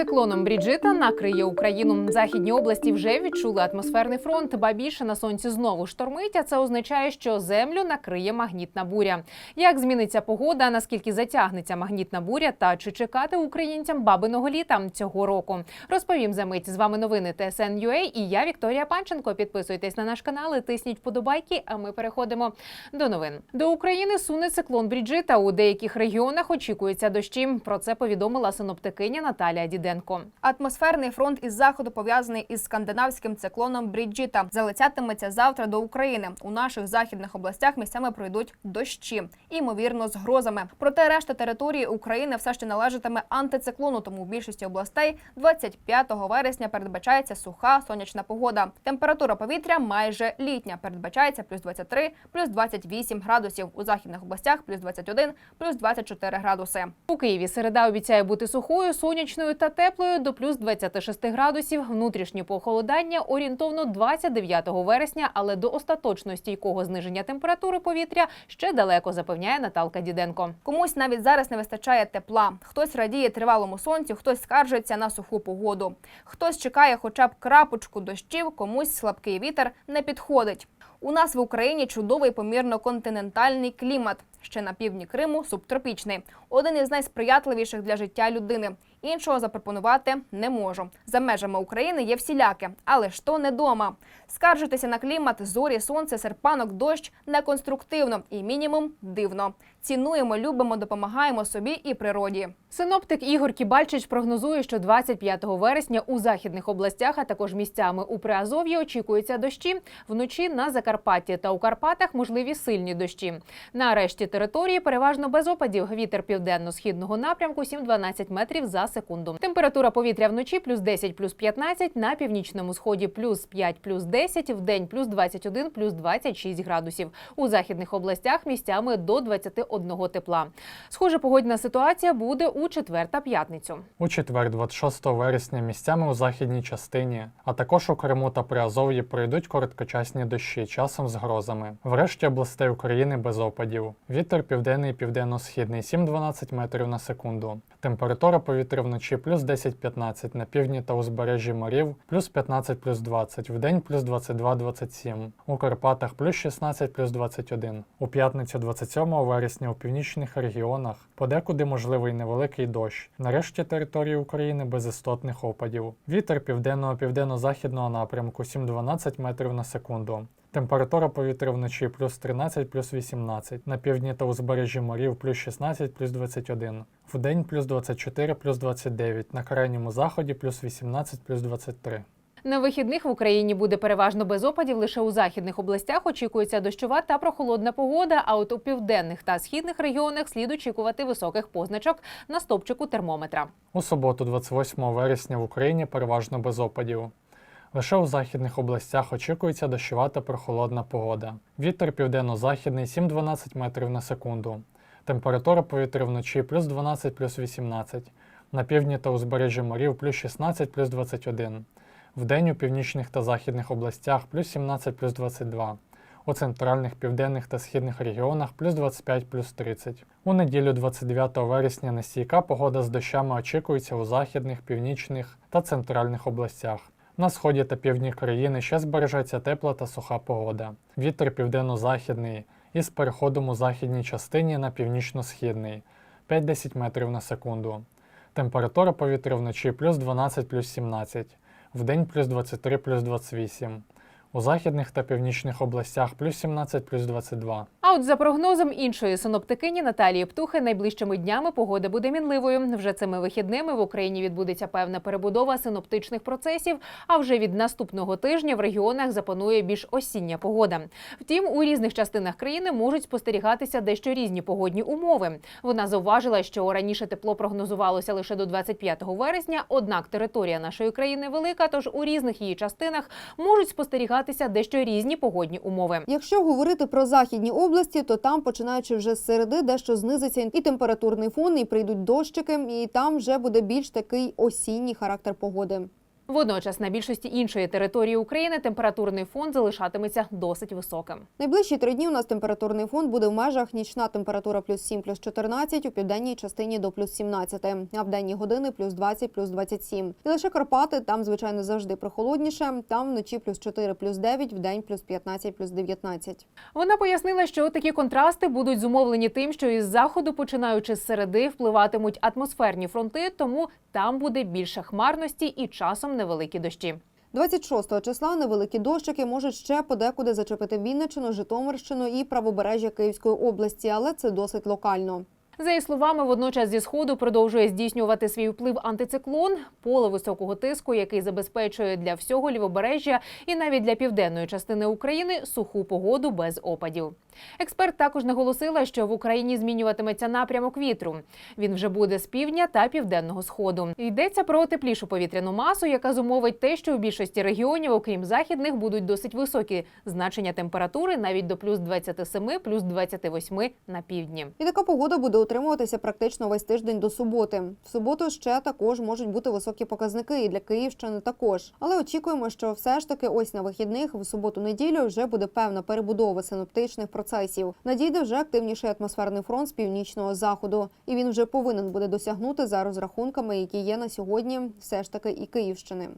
Циклоном Бріджита накриє Україну. Західні області вже відчули атмосферний фронт, ба більше на сонці знову штормить. А це означає, що землю накриє магнітна буря. Як зміниться погода, наскільки затягнеться магнітна буря, та чи чекати українцям бабиного літа цього року? Розповім за мить. З вами новини ТСН.UA і я Вікторія Панченко. Підписуйтесь на наш канал, і тисніть вподобайки. А ми переходимо до новин. До України суне циклон Бріджита. У деяких регіонах очікується дощі. Про це повідомила синоптикиня Наталія Діденко. Атмосферний фронт із заходу пов'язаний із скандинавським циклоном Бріджіта. Залетятиметься завтра до України. У наших західних областях місцями пройдуть дощі, ймовірно, з грозами. Проте решта території України все ще належатиме антициклону. Тому в більшості областей 25 вересня передбачається суха сонячна погода. Температура повітря майже літня. Передбачається плюс 23, плюс 28 градусів. У західних областях плюс 21, плюс 24 градуси. У Києві середа обіцяє бути сухою, сонячною та теплою до плюс 26 градусів. Внутрішнє похолодання орієнтовно 29 вересня, але до остаточно стійкого зниження температури повітря ще далеко, запевняє Наталка Діденко. Комусь навіть зараз не вистачає тепла. Хтось радіє тривалому сонцю, хтось скаржиться на суху погоду. Хтось чекає хоча б крапочку дощів, комусь слабкий вітер не підходить. У нас в Україні чудовий помірно-континентальний клімат. Ще на півдні Криму субтропічний. Один із найсприятливіших для життя людини. Іншого запропонувати не можу. За межами України є всіляке, але ж то не дома. Скаржитися на клімат, зорі, сонце, серпанок, дощ неконструктивно і мінімум дивно. Цінуємо, любимо, допомагаємо собі і природі. Синоптик Ігор Кібальчич прогнозує, що 25 вересня у західних областях, а також місцями у Приазов'ї очікуються дощі. Вночі на Закарпатті та у Карпатах можливі сильні дощі. На решті території переважно без опадів. Вітер південно-східного напрямку 7-12 метрів за секунду. Температура повітря вночі плюс 10, плюс 15, на північному сході плюс 5, плюс 10, в день плюс 21, плюс 26 градусів. У західних областях місцями до 21 тепла. Схожа погодна ситуація буде у четвер та п'ятницю. У четвер, 26 вересня, місцями у західній частині, а також у Криму та Приазов'ї пройдуть короткочасні дощі, часом з грозами. Врешті областей України без опадів. Вітер південний південно-східний 7-12 метрів на секунду. Температура повітря вночі плюс 10-15, на півдні та узбережжі морів плюс 15 плюс 20, вдень плюс 22-27, у Карпатах плюс 16 плюс 21. У п'ятницю 27 вересня у північних регіонах подекуди можливий невеликий дощ. Нарешті території України без істотних опадів. Вітер південного південно-західного напрямку 7-12 метрів на секунду. Температура повітря вночі плюс 13 плюс 18, на півдні та узбережжі морів плюс 16 плюс 21, вдень плюс 24 плюс 29, на крайньому заході плюс 18 плюс 23. На вихідних в Україні буде переважно без опадів. Лише у західних областях очікується дощова та прохолодна погода. А от у південних та східних регіонах слід очікувати високих позначок на стопчику термометра. У суботу, 28 вересня, в Україні переважно без опадів. Лише у західних областях очікується дощова та прохолодна погода. Вітер південно-західний 7-12 метрів на секунду. Температура повітря вночі плюс 12 плюс 18, на півдні та узбережжі морів плюс 16 плюс 21, вдень у північних та західних областях плюс 17 плюс 22, у центральних, південних та східних регіонах плюс 25 плюс 30. У неділю 29 вересня нестійка погода з дощами очікується у західних, північних та центральних областях. На сході та півдні країни ще збережеться тепла та суха погода. Вітер південно-західний із переходом у західній частині на північно-східний 5-10 метрів на секунду. Температура повітря вночі плюс 12 плюс 17, вдень плюс 23 плюс 28. У західних та північних областях плюс 17 плюс 22. А от за прогнозом іншої синоптикині Наталії Птухи, найближчими днями погода буде мінливою. Вже цими вихідними в Україні відбудеться певна перебудова синоптичних процесів. А вже від наступного тижня в регіонах запанує більш осіння погода. Втім, у різних частинах країни можуть спостерігатися дещо різні погодні умови. Вона зауважила, що раніше тепло прогнозувалося лише до 25 вересня. Однак територія нашої країни велика, тож у різних її частинах можуть спостерігатися дещо різні погодні умови. Якщо говорити про західні області, то там, починаючи вже з середи, дещо знизиться і температурний фон, і прийдуть дощики, і там вже буде більш такий осінній характер погоди. Водночас на більшості іншої території України температурний фон залишатиметься досить високим. Найближчі три дні у нас температурний фон буде в межах нічна температура плюс 7, плюс 14, у південній частині до плюс 17, а в денні години плюс 20, плюс 27. І лише Карпати, там, звичайно, завжди прохолодніше, там вночі плюс 4, плюс 9, в день плюс 15, плюс 19. Вона пояснила, що такі контрасти будуть зумовлені тим, що із заходу, починаючи з середи, впливатимуть атмосферні фронти, тому там буде більше хмарності і часом невеликі дощі. 26 числа невеликі дощики можуть ще подекуди зачепити Вінничину, Житомирщину і правобережжя Київської області, але це досить локально. За її словами, водночас зі сходу продовжує здійснювати свій вплив антициклон, поле високого тиску, який забезпечує для всього лівобережжя і навіть для південної частини України суху погоду без опадів. Експерт також наголосила, що в Україні змінюватиметься напрямок вітру. Він вже буде з півдня та південного сходу. Йдеться про теплішу повітряну масу, яка зумовить те, що у більшості регіонів, окрім західних, будуть досить високі значення температури навіть до плюс 27, плюс 28 на півдні. І така погода буде утримуватися практично весь тиждень до суботи. В суботу ще також можуть бути високі показники, і для Київщини також. Але очікуємо, що все ж таки ось на вихідних в суботу-неділю вже буде певна перебудова синоптичних процесів. Надійде вже активніший атмосферний фронт з північного заходу, і він вже повинен буде досягнути за розрахунками, які є на сьогодні, все ж таки і Київщини.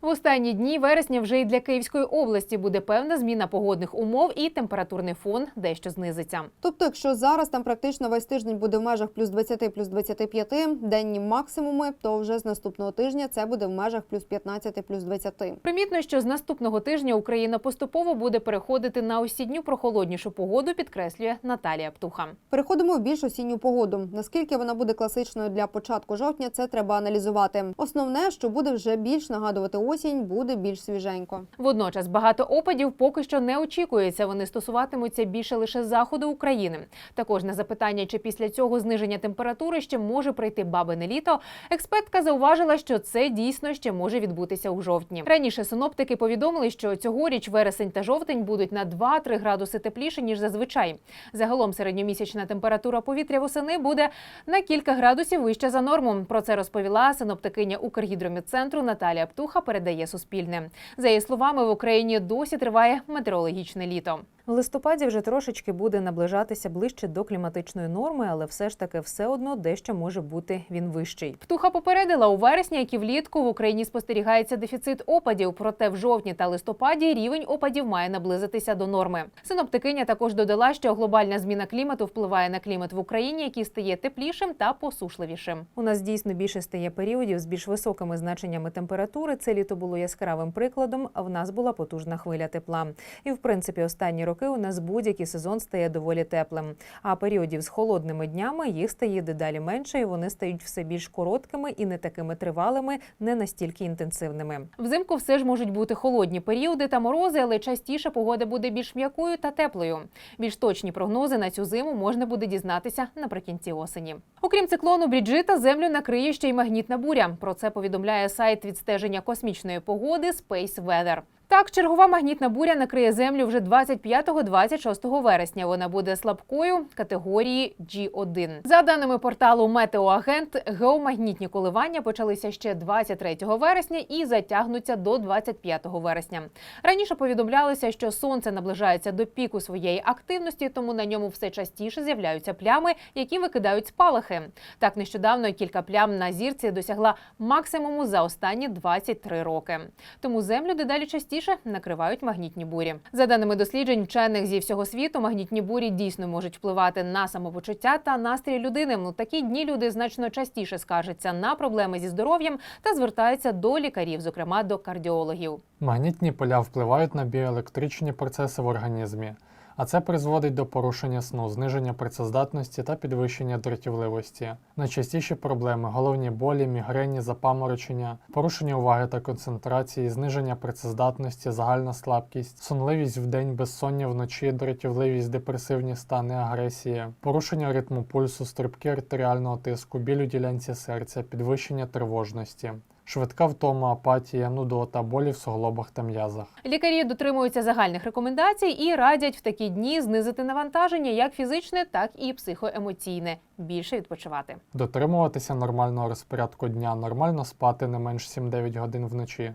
В останні дні вересня вже і для Київської області буде певна зміна погодних умов і температурний фон дещо знизиться. Тобто, якщо зараз там практично весь тиждень буде в межах плюс 20, плюс 25, денні максимуми, то вже з наступного тижня це буде в межах плюс 15, плюс 20. Примітно, що з наступного тижня Україна поступово буде переходити на осінню прохолоднішу погоду, підкреслює Наталія Птуха. Переходимо в більш осінню погоду. Наскільки вона буде класичною для початку жовтня, це треба аналізувати. Основне, що буде вже більш нагадувати осінь, буде більш свіженько. Водночас багато опадів поки що не очікується. Вони стосуватимуться більше лише заходу України. Також на запитання, чи після цього зниження температури ще може прийти бабине літо, експертка зауважила, що це дійсно ще може відбутися у жовтні. Раніше синоптики повідомили, що цьогоріч вересень та жовтень будуть на 2-3 градуси тепліше ніж зазвичай. Загалом середньомісячна температура повітря восени буде на кілька градусів вища за норму. Про це розповіла синоптикиня Укргідромедцентру Наталія Птуха. Передає Суспільне. За її словами, в Україні досі триває метеорологічне літо. В листопаді вже трошечки буде наближатися ближче до кліматичної норми, але все ж таки все одно дещо може бути він вищий. Птуха попередила у вересні, як і влітку в Україні спостерігається дефіцит опадів. Проте в жовтні та листопаді рівень опадів має наблизитися до норми. Синоптикиня також додала, що глобальна зміна клімату впливає на клімат в Україні, який стає теплішим та посушливішим. У нас дійсно більше стає періодів з більш високими значеннями температури. Це літо було яскравим прикладом. А в нас була потужна хвиля тепла. І в принципі, останні роки у нас будь-який сезон стає доволі теплим. А періодів з холодними днями їх стає дедалі менше, і вони стають все більш короткими і не такими тривалими, не настільки інтенсивними. Взимку все ж можуть бути холодні періоди та морози, але частіше погода буде більш м'якою та теплою. Більш точні прогнози на цю зиму можна буде дізнатися наприкінці осені. Окрім циклону Бріджита, землю накриє ще й магнітна буря. Про це повідомляє сайт відстеження космічної погоди Space Weather. Так, чергова магнітна буря накриє землю вже 25-26 вересня. Вона буде слабкою категорії G1. За даними порталу Метеоагент, геомагнітні коливання почалися ще 23 вересня і затягнуться до 25 вересня. Раніше повідомлялося, що сонце наближається до піку своєї активності, тому на ньому все частіше з'являються плями, які викидають спалахи. Так нещодавно кілька плям на зірці досягла максимуму за останні 23 роки. Тому землю дедалі частіше накривають магнітні бурі. За даними досліджень вчених зі всього світу, магнітні бурі дійсно можуть впливати на самопочуття та настрій людини. У такі дні люди значно частіше скаржаться на проблеми зі здоров'ям та звертаються до лікарів, зокрема до кардіологів. Магнітні поля впливають на біоелектричні процеси в організмі, а це призводить до порушення сну, зниження працездатності та підвищення дратівливості. Найчастіші проблеми головні болі, мігрені, запаморочення, порушення уваги та концентрації, зниження працездатності, загальна слабкість, сонливість вдень, безсоння вночі, дратівливість, депресивні стани, агресія, порушення ритму пульсу, стрибки артеріального тиску, біль у ділянці серця, підвищення тривожності. Швидка втома, апатія, нудота, болі в суглобах та м'язах. Лікарі дотримуються загальних рекомендацій і радять в такі дні знизити навантаження як фізичне, так і психоемоційне. Більше відпочивати. Дотримуватися нормального розпорядку дня, нормально спати не менш 7-9 годин вночі,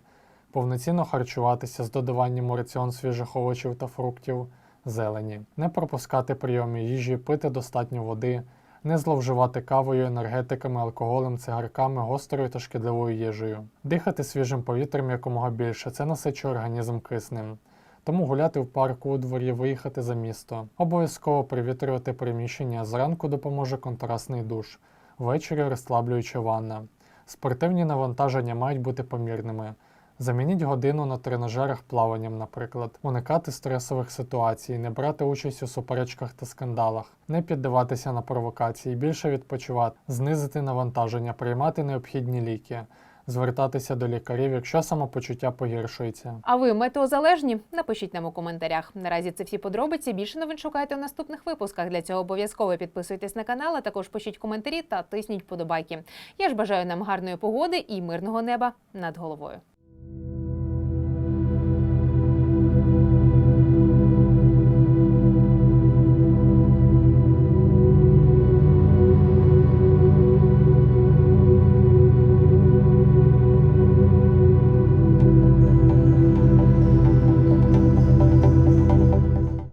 повноцінно харчуватися з додаванням у раціон свіжих овочів та фруктів, зелені, не пропускати прийоми їжі, пити достатньо води, не зловживати кавою, енергетиками, алкоголем, цигарками, гострою та шкідливою їжею, дихати свіжим повітрям якомога більше, це насичує організм киснем. Тому гуляти в парку у дворі, виїхати за місто. Обов'язково привітрювати приміщення. Зранку допоможе контрастний душ, ввечері розслаблююча ванна. Спортивні навантаження мають бути помірними. Замініть годину на тренажерах плаванням, наприклад, уникати стресових ситуацій, не брати участь у суперечках та скандалах, не піддаватися на провокації, більше відпочивати, знизити навантаження, приймати необхідні ліки, звертатися до лікарів, якщо самопочуття погіршується. А ви метеозалежні? Напишіть нам у коментарях. Наразі це всі подробиці. Більше новин шукайте у наступних випусках. Для цього обов'язково підписуйтесь на канал, а також пишіть коментарі та тисніть вподобайки. Я ж бажаю нам гарної погоди і мирного неба над головою.